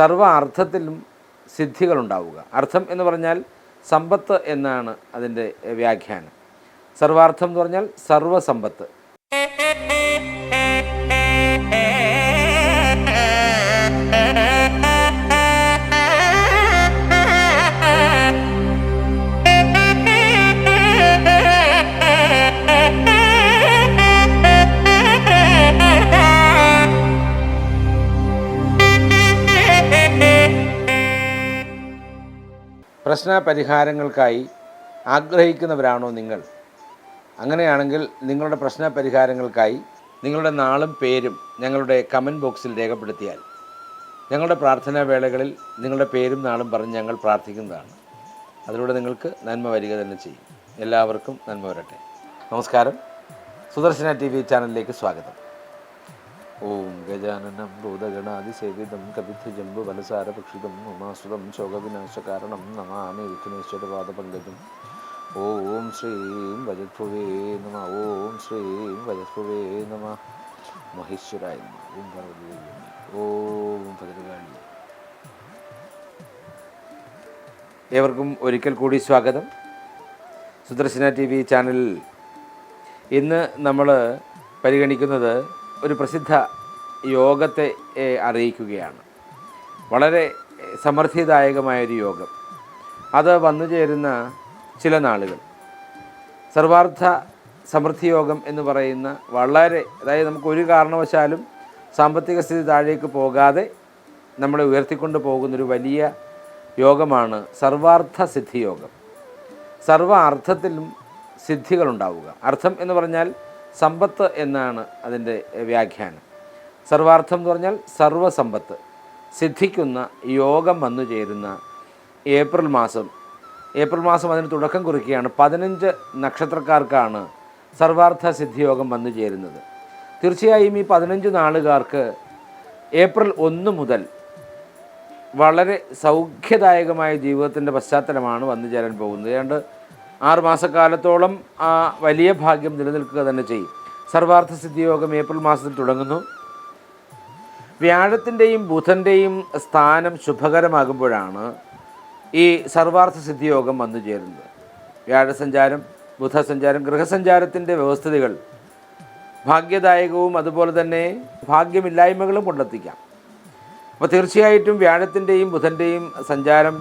സർവ അർത്ഥത്തിലും സിദ്ധികളുണ്ടാവുക. അർത്ഥം എന്ന് പറഞ്ഞാൽ സമ്പത്ത് എന്നാണ് അതിന്റെ വ്യാഖ്യാനം. സർവാർത്ഥം എന്ന് പറഞ്ഞാൽ സർവസമ്പത്ത് പ്രശ്ന പരിഹാരങ്ങൾക്കായി ആഗ്രഹിക്കുന്നവരാണോ നിങ്ങൾ? അങ്ങനെയാണെങ്കിൽ നിങ്ങളുടെ പ്രശ്ന പരിഹാരങ്ങൾക്കായി നിങ്ങളുടെ നാളും പേരും ഞങ്ങളുടെ കമന്റ് ബോക്സിൽ രേഖപ്പെടുത്തിയാൽ ഞങ്ങളുടെ പ്രാർത്ഥനാ വേളകളിൽ നിങ്ങളുടെ പേരും നാളും പറഞ്ഞ് ഞങ്ങൾ പ്രാർത്ഥിക്കുന്നതാണ്. അതിലൂടെ നിങ്ങൾക്ക് നന്മ വരിക തന്നെ ചെയ്യും. എല്ലാവർക്കും നന്മ വരട്ടെ. നമസ്കാരം. സുദർശന ടി വി ചാനലിലേക്ക് സ്വാഗതം. ഓം ഗജാനനം ഭൂതഗണാതിസേവിതം കവിധജംബു ബലസാരഭക്ഷിതം ഉമാസുതം ശോകവിനാശകാരണം നമാമി വിഘ്നേശ്വരപാദപങ്കജം ഓം ശ്രീം വജത്ഭുവേ നമ ഓം ശ്രീം വജത്ഭുവേ നമ. മഹേശ്വരായ ഓം പാർവതി ഓം ഭദ്രകാളി ഏവർക്കും ഒരിക്കൽ കൂടി സ്വാഗതം. സുദർശന ടി വി ചാനലിൽ ഇന്ന് നമ്മൾ പരിഗണിക്കുന്നത് ഒരു പ്രസിദ്ധ യോഗത്തെ അറിയിക്കുകയാണ്. വളരെ സമൃദ്ധിദായകമായൊരു യോഗം. അത് വന്നു ചേരുന്ന ചില നാളുകൾ. സർവാർത്ഥ സമൃദ്ധി യോഗം എന്ന് പറയുന്ന വളരെ അതായത് നമുക്ക് ഒരു കാരണവശാലും സാമ്പത്തിക സ്ഥിതി താഴേക്ക് പോകാതെ നമ്മളെ ഉയർത്തിക്കൊണ്ട് പോകുന്നൊരു വലിയ യോഗമാണ് സർവാർത്ഥ സിദ്ധിയോഗം. സർവ അർത്ഥത്തിലും സിദ്ധികളുണ്ടാവുക. അർത്ഥം എന്ന് പറഞ്ഞാൽ സമ്പത്ത് എന്നാണ് അതിന്റെ വ്യാഖ്യാനം. സർവാർത്ഥം എന്ന് പറഞ്ഞാൽ സർവസമ്പത്ത് സിദ്ധിക്കുന്ന യോഗം വന്നു ചേരുന്ന ഏപ്രിൽ മാസം. ഏപ്രിൽ മാസം അതിന് തുടക്കം കുറിക്കുകയാണ്. പതിനഞ്ച് നക്ഷത്രക്കാർക്കാണ് സർവാർത്ഥ സിദ്ധിയോഗം വന്നു ചേരുന്നത്. തീർച്ചയായും ഈ പതിനഞ്ച് നാളുകാർക്ക് ഏപ്രിൽ ഒന്ന് മുതൽ വളരെ സൗഖ്യദായകമായ ജീവിതത്തിന്റെ പശ്ചാത്തലമാണ് വന്നു ചേരാൻ പോകുന്നത്. ഏതാണ്ട് ആറ് മാസക്കാലത്തോളം ആ വലിയ ഭാഗ്യം നിലനിൽക്കുക തന്നെ ചെയ്യും. സർവാർത്ഥ സിദ്ധിയോഗം ഏപ്രിൽ മാസത്തിൽ തുടങ്ങുന്നു. വ്യാഴത്തിന്റെയും ബുധന്റെയും സ്ഥാനം ശുഭകരമാകുമ്പോഴാണ് ഈ സർവാർത്ഥ സിദ്ധിയോഗം വന്നു ചേരുന്നത്. വ്യാഴസഞ്ചാരം ബുധസഞ്ചാരം ഗൃഹസഞ്ചാരത്തിന്റെ വ്യവസ്ഥിതികൾ ഭാഗ്യദായകവും അതുപോലെ തന്നെ ഭാഗ്യമില്ലായ്മകളും കൊണ്ടെത്തിക്കാം. അപ്പോൾ തീർച്ചയായിട്ടും വ്യാഴത്തിന്റെയും ബുധന്റെയും സഞ്ചാരം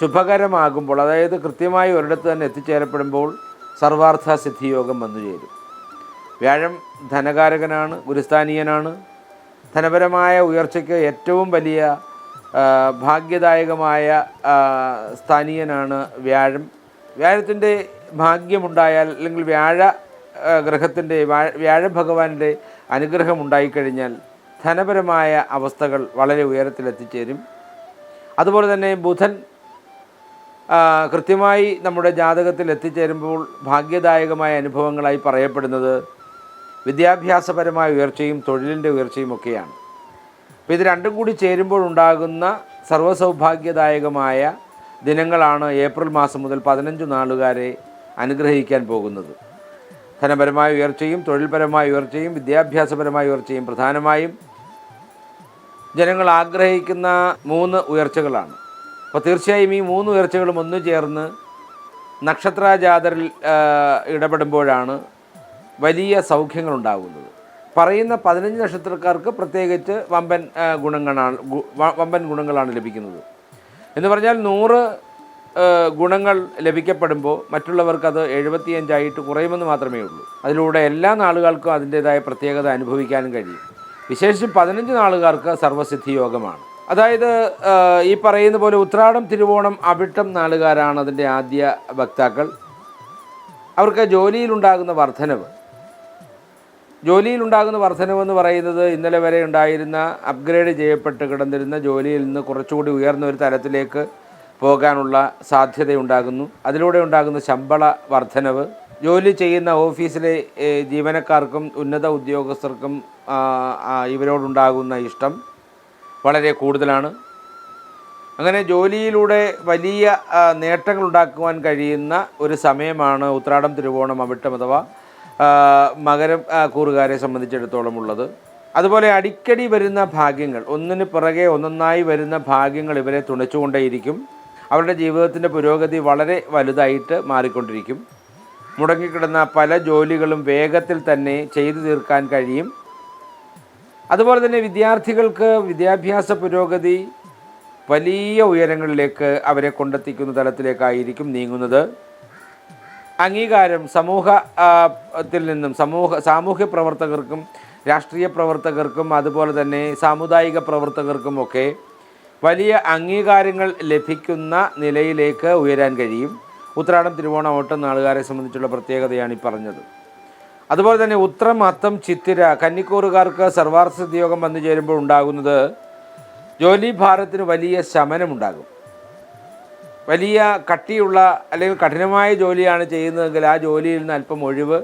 ശുഭകരമാകുമ്പോൾ അതായത് കൃത്യമായി ഒരിടത്ത് തന്നെ എത്തിച്ചേരപ്പെടുമ്പോൾ സർവാർത്ഥ സിദ്ധിയോഗം വന്നു ചേരും. വ്യാഴം ധനകാരകനാണ് ഗുരുസ്ഥാനീയനാണ്. ധനപരമായ ഉയർച്ചയ്ക്ക് ഏറ്റവും വലിയ ഭാഗ്യദായകമായ സ്ഥാനീയനാണ് വ്യാഴം. വ്യാഴത്തിന്റെ ഭാഗ്യമുണ്ടായാൽ അല്ലെങ്കിൽ വ്യാഴ ഗ്രഹത്തിന്റെ വ്യാഴ- ഭഗവാന്റെ അനുഗ്രഹം ഉണ്ടായിക്കഴിഞ്ഞാൽ ധനപരമായ അവസ്ഥകൾ വളരെ ഉയരത്തിലെത്തിച്ചേരും. അതുപോലെ തന്നെ ബുധൻ കൃത്യമായി നമ്മുടെ ജാതകത്തിൽ എത്തിച്ചേരുമ്പോൾ ഭാഗ്യദായകമായ അനുഭവങ്ങളായി പറയപ്പെടുന്നത് വിദ്യാഭ്യാസപരമായ ഉയർച്ചയും തൊഴിലിന്റെ ഉയർച്ചയും ഒക്കെയാണ്. അപ്പോൾ ഇത് രണ്ടും കൂടി ചേരുമ്പോൾ ഉണ്ടാകുന്ന സർവസൗഭാഗ്യദായകമായ ദിനങ്ങളാണ് ഏപ്രിൽ മാസം മുതൽ പതിനഞ്ച് നാളുകാരെ അനുഗ്രഹിക്കാൻ പോകുന്നത്. ധനപരമായ ഉയർച്ചയും തൊഴിൽപരമായ ഉയർച്ചയും വിദ്യാഭ്യാസപരമായ ഉയർച്ചയും പ്രധാനമായും ജനങ്ങൾ ആഗ്രഹിക്കുന്ന മൂന്ന് ഉയർച്ചകളാണ്. അപ്പോൾ തീർച്ചയായും ഈ മൂന്ന് ഉയർച്ചകളും ഒന്നു ചേർന്ന് നക്ഷത്രാജാതരിൽ ആ, ഇടപെടുമ്പോഴാണ് വലിയ സൗഖ്യങ്ങളുണ്ടാകുന്നത്. പറയുന്ന പതിനഞ്ച് നക്ഷത്രക്കാർക്ക് പ്രത്യേകിച്ച് വമ്പൻ ഗുണങ്ങളാണ് വമ്പൻ ഗുണങ്ങളാണ് ലഭിക്കുന്നത്. എന്ന് പറഞ്ഞാൽ നൂറ് ഗുണങ്ങൾ ലഭിക്കപ്പെടുമ്പോൾ മറ്റുള്ളവർക്കത് എഴുപത്തിയഞ്ചായിട്ട് കുറയുമെന്ന് മാത്രമേ ഉള്ളൂ. അതിലൂടെ എല്ലാ നാളുകൾക്കും അതിന്റേതായ പ്രത്യേകത അനുഭവിക്കാനും കഴിയും. വിശേഷിച്ച് പതിനഞ്ച് നാളുകാർക്ക് സർവസിദ്ധി യോഗമാണ്. അതായത് ഈ പറയുന്ന പോലെ ഉത്രാടം തിരുവോണം അവിട്ടം നാളുകാരാണ് അതിന്റെ ആദ്യ വക്താക്കൾ. അവർക്ക് ജോലിയിലുണ്ടാകുന്ന വർധനവ്. ജോലിയിലുണ്ടാകുന്ന വർധനവെന്ന് പറയുന്നത് ഇന്നലെ വരെ ഉണ്ടായിരുന്ന അപ്ഗ്രേഡ് ചെയ്യപ്പെട്ട് കിടന്നിരുന്ന ജോലിയിൽ നിന്ന് കുറച്ചുകൂടി ഉയർന്ന ഒരു തലത്തിലേക്ക് പോകാനുള്ള സാധ്യതയുണ്ടാകുന്നു. അതിലൂടെ ഉണ്ടാകുന്ന ശമ്പള വർധനവ്. ജോലി ചെയ്യുന്ന ഓഫീസിലെ ജീവനക്കാർക്കും ഉന്നത ഉദ്യോഗസ്ഥർക്കും ഇവരോടുണ്ടാകുന്ന ഇഷ്ടം. വളരെ കൂടുതലാണ്. അങ്ങനെ ജോലിയിലൂടെ വലിയ നേട്ടങ്ങൾ ഉണ്ടാക്കുവാൻ കഴിയുന്ന ഒരു സമയമാണ് ഉത്രാടം തിരുവോണം അവിട്ടം അഥവാ മകരം കൂറുകാരെ സംബന്ധിച്ചിടത്തോളം ഉള്ളത്. അതുപോലെ അടിക്കടി വരുന്ന ഭാഗ്യങ്ങൾ ഒന്നിന് പിറകെ ഒന്നൊന്നായി വരുന്ന ഭാഗ്യങ്ങൾ ഇവരെ തുണച്ചുകൊണ്ടേയിരിക്കും. അവരുടെ ജീവിതത്തിന്റെ പുരോഗതി വളരെ വലുതായിട്ട് മാറിക്കൊണ്ടിരിക്കും. മുടങ്ങിക്കിടന്ന പല ജോലികളും വേഗത്തിൽ തന്നെ ചെയ്തു തീർക്കാൻ കഴിയും. അതുപോലെ തന്നെ വിദ്യാർത്ഥികൾക്ക് വിദ്യാഭ്യാസ പുരോഗതി വലിയ ഉയരങ്ങളിലേക്ക് അവരെ കൊണ്ടെത്തിക്കുന്ന തലത്തിലേക്കായിരിക്കും നീങ്ങുന്നത്. അംഗീകാരം സമൂഹത്തിൽ ത്തിൽ നിന്നും സമൂഹ സാമൂഹ്യ പ്രവർത്തകർക്കും രാഷ്ട്രീയ പ്രവർത്തകർക്കും അതുപോലെ തന്നെ സാമുദായിക പ്രവർത്തകർക്കുമൊക്കെ വലിയ അംഗീകാരങ്ങൾ ലഭിക്കുന്ന നിലയിലേക്ക് ഉയരാൻ കഴിയും. ഉത്രാടം തിരുവോണം ഓട്ടം നാളുകാരെ സംബന്ധിച്ചുള്ള പ്രത്യേകതയാണ് ഈ പറഞ്ഞത്. അതുപോലെ തന്നെ ഉത്രം അത്തം ചിത്തിര കന്നിക്കൂറുകാർക്ക് സർവാർത്ഥ സിദ്ധിയോഗം വന്നു ചേരുമ്പോൾ ഉണ്ടാകുന്നത് ജോലി ഭാരത്തിന് വലിയ ശമനമുണ്ടാകും. വലിയ കട്ടിയുള്ള അല്ലെങ്കിൽ കഠിനമായ ജോലിയാണ് ചെയ്യുന്നതെങ്കിൽ ആ ജോലിയിൽ നിന്ന് അല്പം ഒഴിവ്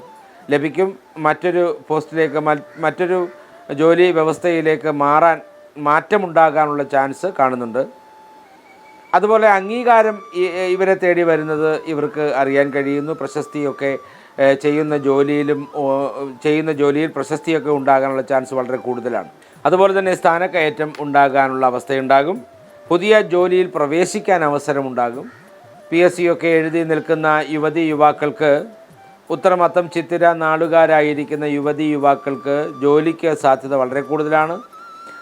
ലഭിക്കും. മറ്റൊരു പോസ്റ്റിലേക്ക് മറ്റൊരു ജോലി വ്യവസ്ഥയിലേക്ക് മാറാൻ മാറ്റമുണ്ടാകാനുള്ള ചാൻസ് കാണുന്നുണ്ട്. അതുപോലെ അംഗീകാരം ഇവരെ തേടി വരുന്നത് ഇവർക്ക് അറിയാൻ കഴിയുന്നു. പ്രശസ്തിയൊക്കെ ചെയ്യുന്ന ജോലിയിലും ചെയ്യുന്ന ജോലിയിൽ പ്രശസ്തിയൊക്കെ ഉണ്ടാകാനുള്ള ചാൻസ് വളരെ കൂടുതലാണ്. അതുപോലെ തന്നെ സ്ഥാനക്കയറ്റം ഉണ്ടാകാനുള്ള അവസ്ഥയുണ്ടാകും. പുതിയ ജോലിയിൽ പ്രവേശിക്കാൻ അവസരമുണ്ടാകും. പി എസ് സി ഒക്കെ എഴുതി നിൽക്കുന്ന യുവതി യുവാക്കൾക്ക് ഉത്തരമത്തം ചിത്തിര നാടുകാരായിരിക്കുന്ന യുവതി യുവാക്കൾക്ക് ജോലിക്ക് സാധ്യത വളരെ കൂടുതലാണ്.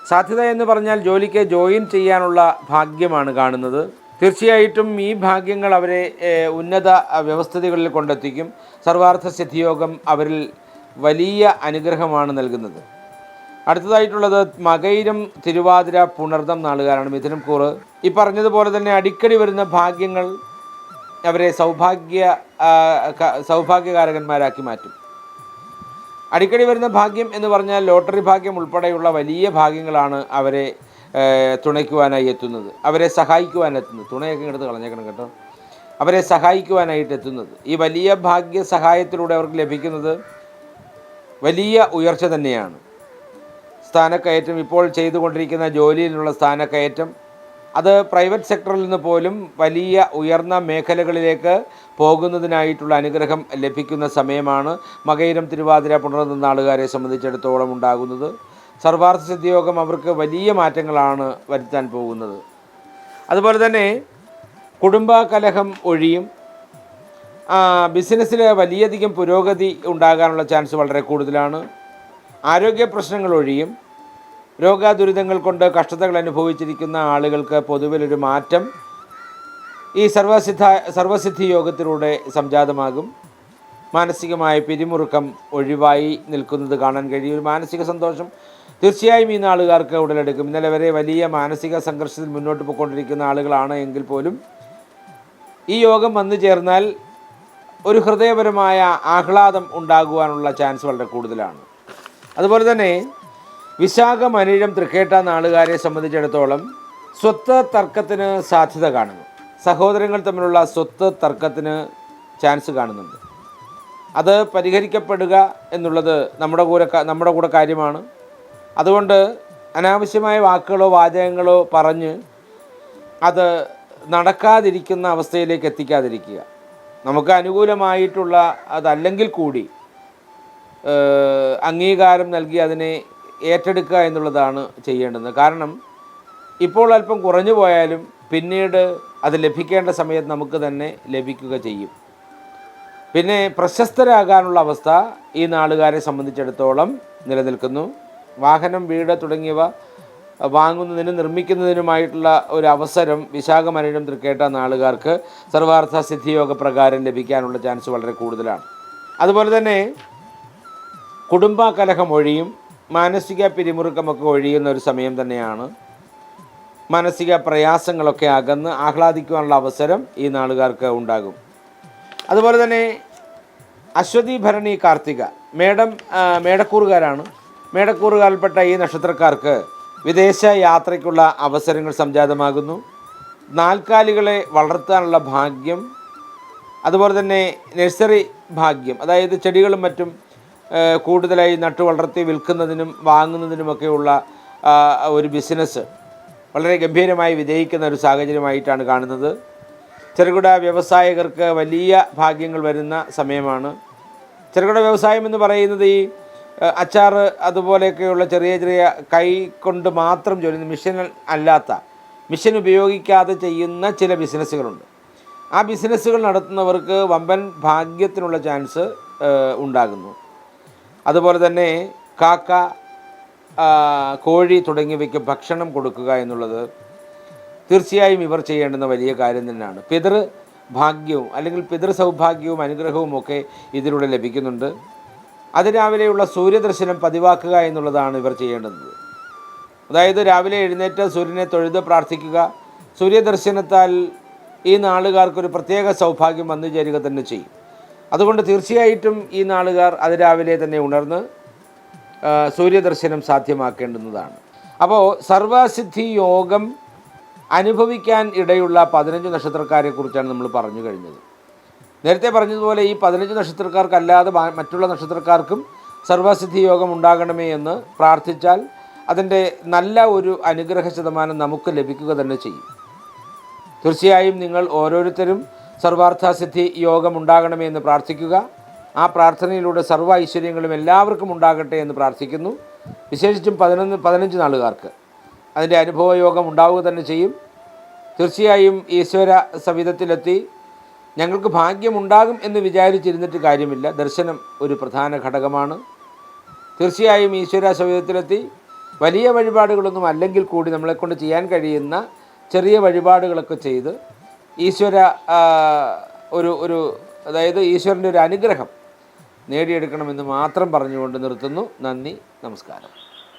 സാധ്യത എന്ന് പറഞ്ഞാൽ ജോലിക്ക് ജോയിൻ ചെയ്യാനുള്ള ഭാഗ്യമാണ് കാണുന്നത്. തീർച്ചയായിട്ടും ഈ ഭാഗ്യങ്ങൾ അവരെ ഉന്നത വ്യവസ്ഥിതികളിൽ കൊണ്ടെത്തിക്കും. സർവാർത്ഥ സിദ്ധിയോഗം അവരിൽ വലിയ അനുഗ്രഹമാണ് നൽകുന്നത്. അടുത്തതായിട്ടുള്ളത് മകയിരം തിരുവാതിര പുണർദം നാളുകാരാണ് മിഥുനം കൂറ്. ഈ പറഞ്ഞതുപോലെ തന്നെ അടിക്കടി വരുന്ന ഭാഗ്യങ്ങൾ അവരെ സൗഭാഗ്യ സൗഭാഗ്യകാരകന്മാരാക്കി മാറ്റും. അടിക്കടി വരുന്ന ഭാഗ്യം എന്ന് പറഞ്ഞാൽ ലോട്ടറി ഭാഗ്യം ഉൾപ്പെടെയുള്ള വലിയ ഭാഗ്യങ്ങളാണ് അവരെ തുണയ്ക്കുവാനായി എത്തുന്നത്. അവരെ സഹായിക്കുവാനെത്തുന്നത് തുണയൊക്കെ എടുത്ത് കളഞ്ഞേക്കണം കേട്ടോ. അവരെ സഹായിക്കുവാനായിട്ട് എത്തുന്നത്. ഈ വലിയ ഭാഗ്യ സഹായത്തിലൂടെ അവർക്ക് ലഭിക്കുന്നത് വലിയ ഉയർച്ച തന്നെയാണ്. സ്ഥാനക്കയറ്റം ഇപ്പോൾ ചെയ്തുകൊണ്ടിരിക്കുന്ന ജോലിയിലുള്ള സ്ഥാനക്കയറ്റം അത് പ്രൈവറ്റ് സെക്ടറിൽ നിന്ന് പോലും വലിയ ഉയർന്ന മേഖലകളിലേക്ക് പോകുന്നതിനായിട്ടുള്ള അനുഗ്രഹം ലഭിക്കുന്ന സമയമാണ് മകയിരം തിരുവാതിര പുണർന്ന ആളുകാരെ സംബന്ധിച്ചിടത്തോളം ഉണ്ടാകുന്നത്. സർവാർത്ഥ സിദ്ധിയോഗം അവർക്ക് വലിയ മാറ്റങ്ങളാണ് വരുത്താൻ പോകുന്നത്. അതുപോലെ തന്നെ കുടുംബ കലഹം ഒഴിയും ബിസിനസ്സിൽ വലിയധികം പുരോഗതി ഉണ്ടാകാനുള്ള ചാൻസ് വളരെ കൂടുതലാണ്. ആരോഗ്യ പ്രശ്നങ്ങൾ ഒഴിയും രോഗാദുരിതങ്ങൾ കൊണ്ട് കഷ്ടതകൾ അനുഭവിച്ചിരിക്കുന്ന ആളുകൾക്ക് പൊതുവിലൊരു മാറ്റം ഈ സർവസിദ്ധ സർവസിദ്ധി യോഗത്തിലൂടെ സംജാതമാകും. മാനസികമായ പിരിമുറുക്കം ഒഴിവായി നിൽക്കുന്നത് കാണാൻ കഴിയും. ഒരു മാനസിക സന്തോഷം തീർച്ചയായും ഈ നാളുകാർക്ക് ഉടലെടുക്കും. ഇന്നലെ വരെ വലിയ മാനസിക സംഘർഷത്തിൽ മുന്നോട്ട് പോയിക്കൊണ്ടിരിക്കുന്ന ആളുകളാണ് എങ്കിൽ പോലും ഈ യോഗം വന്നു ചേർന്നാൽ ഒരു ഹൃദയപരമായ ആഹ്ലാദം ഉണ്ടാകുവാനുള്ള ചാൻസ് വളരെ കൂടുതലാണ്. അതുപോലെ തന്നെ വിശാഖ മനീഴം തൃക്കേട്ട നാളുകാരെ സംബന്ധിച്ചിടത്തോളം സ്വത്ത് തർക്കത്തിന് സാധ്യത കാണുന്നു. സഹോദരങ്ങൾ തമ്മിലുള്ള സ്വത്ത് തർക്കത്തിന് ചാൻസ് കാണുന്നുണ്ട്. അത് പരിഹരിക്കപ്പെടുക എന്നുള്ളത് നമ്മുടെ കൂടെ നമ്മുടെ കൂടെ കാര്യമാണ്. അതുകൊണ്ട് അനാവശ്യമായ വാക്കുകളോ വാചകങ്ങളോ പറഞ്ഞ് അത് നടക്കാതിരിക്കുന്ന അവസ്ഥയിലേക്ക് എത്തിക്കാതിരിക്കുക. നമുക്ക് അനുകൂലമായിട്ടുള്ള അതല്ലെങ്കിൽ കൂടി അംഗീകാരം നൽകി അതിനെ ഏറ്റെടുക്കുക എന്നുള്ളതാണ് ചെയ്യേണ്ടത്. കാരണം ഇപ്പോൾ അല്പം കുറഞ്ഞു പോയാലും പിന്നീട് അത് ലഭിക്കേണ്ട സമയത്ത് നമുക്ക് തന്നെ ലഭിക്കുക ചെയ്യും. പിന്നെ പ്രശസ്തരാകാനുള്ള അവസ്ഥ ഈ നാളുകാരെ സംബന്ധിച്ചിടത്തോളം നിലനിൽക്കുന്നു. വാഹനം വീട് തുടങ്ങിയവ വാങ്ങുന്നതിനും നിർമ്മിക്കുന്നതിനുമായിട്ടുള്ള ഒരു അവസരം വിശാഖമനരം തൃക്കേട്ട നാളുകാർക്ക് സർവാർത്ഥ സിദ്ധിയോഗ പ്രകാരം ലഭിക്കാനുള്ള ചാൻസ് വളരെ കൂടുതലാണ്. അതുപോലെ തന്നെ കുടുംബ കലഹം ഒഴിയും മാനസിക പിരിമുറുക്കമൊക്കെ ഒഴിയുന്ന ഒരു സമയം തന്നെയാണ്. മാനസിക പ്രയാസങ്ങളൊക്കെ അകന്ന് ആഹ്ലാദിക്കുവാനുള്ള അവസരം ഈ നാളുകാർക്ക് ഉണ്ടാകും. അതുപോലെ തന്നെ അശ്വതി ഭരണി കാർത്തിക മേഡം മേടക്കൂറുകാരാണ്. മേടക്കൂറുകാരിൽപ്പെട്ട ഈ നക്ഷത്രക്കാർക്ക് വിദേശ യാത്രയ്ക്കുള്ള അവസരങ്ങൾ സംജാതമാകുന്നു. നാൽക്കാലികളെ വളർത്താനുള്ള ഭാഗ്യം അതുപോലെ തന്നെ നഴ്സറി ഭാഗ്യം അതായത് ചെടികളും മറ്റും കൂടുതലായി നട്ടു വളർത്തി വിൽക്കുന്നതിനും വാങ്ങുന്നതിനുമൊക്കെയുള്ള ഒരു ബിസിനസ് വളരെ ഗംഭീരമായി വിജയിക്കുന്ന ഒരു സാഹചര്യമായിട്ടാണ് കാണുന്നത്. ചെറുകിട വ്യവസായകർക്ക് വലിയ ഭാഗ്യങ്ങൾ വരുന്ന സമയമാണ്. ചെറുകിട വ്യവസായം എന്ന് പറയുന്നത് ഈ ഏഹ് അച്ചാറ് അതുപോലെയൊക്കെയുള്ള ചെറിയ ചെറിയ കൈ കൊണ്ട് മാത്രം ജോലി മിഷൻ അല്ലാത്ത മിഷൻ ഉപയോഗിക്കാതെ ചെയ്യുന്ന ചില ബിസിനസ്സുകളുണ്ട്. ആ ബിസിനസ്സുകൾ നടത്തുന്നവർക്ക് വമ്പൻ ഭാഗ്യത്തിനുള്ള ചാൻസ് ഉണ്ടാകുന്നു. അതുപോലെ തന്നെ കാക്ക കോഴി തുടങ്ങിയവയ്ക്ക് ഭക്ഷണം കൊടുക്കുക എന്നുള്ളത് തീർച്ചയായും ഇവർ ചെയ്യേണ്ടുന്ന വലിയ കാര്യം തന്നെയാണ്. പിതൃ ഭാഗ്യവും അല്ലെങ്കിൽ പിതൃ സൗഭാഗ്യവും അനുഗ്രഹവും ഒക്കെ ഇതിലൂടെ ലഭിക്കുന്നുണ്ട്. അതിരാവിലെയുള്ള സൂര്യദർശനം പതിവാക്കുക എന്നുള്ളതാണ് ഇവർ ചെയ്യേണ്ടത്. അതായത് രാവിലെ എഴുന്നേറ്റ് സൂര്യനെ തൊഴുത് പ്രാർത്ഥിക്കുക. സൂര്യദർശനത്താൽ ഈ നാളുകാർക്കൊരു പ്രത്യേക സൗഭാഗ്യം വന്നു ചേരുക തന്നെ ചെയ്യും. അതുകൊണ്ട് തീർച്ചയായിട്ടും ഈ നാളുകാർ അതിരാവിലെ തന്നെ ഉണർന്ന് സൂര്യദർശനം സാധ്യമാക്കേണ്ടുന്നതാണ്. അപ്പോൾ സർവസിദ്ധി യോഗം അനുഭവിക്കാൻ ഇടയുള്ള പതിനഞ്ച് നക്ഷത്രക്കാരെക്കുറിച്ചാണ് നമ്മൾ പറഞ്ഞു കഴിഞ്ഞത്. നേരത്തെ പറഞ്ഞതുപോലെ ഈ പതിനഞ്ച് നക്ഷത്രക്കാർക്കല്ലാതെ മറ്റുള്ള നക്ഷത്രക്കാർക്കും സർവസിദ്ധി യോഗം ഉണ്ടാകണമേ എന്ന് പ്രാർത്ഥിച്ചാൽ അതിന്റെ നല്ല ഒരു അനുഗ്രഹ ശതമാനം നമുക്ക് ലഭിക്കുക തന്നെ ചെയ്യും. തീർച്ചയായും നിങ്ങൾ ഓരോരുത്തരും സർവാർത്ഥാസിദ്ധി യോഗം ഉണ്ടാകണമേ എന്ന് പ്രാർത്ഥിക്കുക. ആ പ്രാർത്ഥനയിലൂടെ സർവ ഐശ്വര്യങ്ങളും എല്ലാവർക്കും ഉണ്ടാകട്ടെ എന്ന് പ്രാർത്ഥിക്കുന്നു. വിശേഷിച്ചും പതിനൊന്ന് പതിനഞ്ച് നാളുകാർക്ക് അതിന്റെ അനുഭവയോഗം ഉണ്ടാവുക തന്നെ ചെയ്യും. തീർച്ചയായും ഈശ്വര സവിധത്തിലെത്തി. ഞങ്ങൾക്ക് ഭാഗ്യമുണ്ടാകും എന്ന് വിചാരിച്ചിരുന്നിട്ട് കാര്യമില്ല. ദർശനം ഒരു പ്രധാന ഘടകമാണ്. തീർച്ചയായും ഈശ്വര സൗഹൃദത്തിലെത്തി വലിയ വഴിപാടുകളൊന്നും അല്ലെങ്കിൽ കൂടി നമ്മളെക്കൊണ്ട് ചെയ്യാൻ കഴിയുന്ന ചെറിയ വഴിപാടുകളൊക്കെ ചെയ്ത് ഈശ്വര ഒരു ഒരു അതായത് ഈശ്വരന്റെ ഒരു അനുഗ്രഹം നേടിയെടുക്കണമെന്ന് മാത്രം പറഞ്ഞുകൊണ്ട് നിർത്തുന്നു. നന്ദി നമസ്കാരം.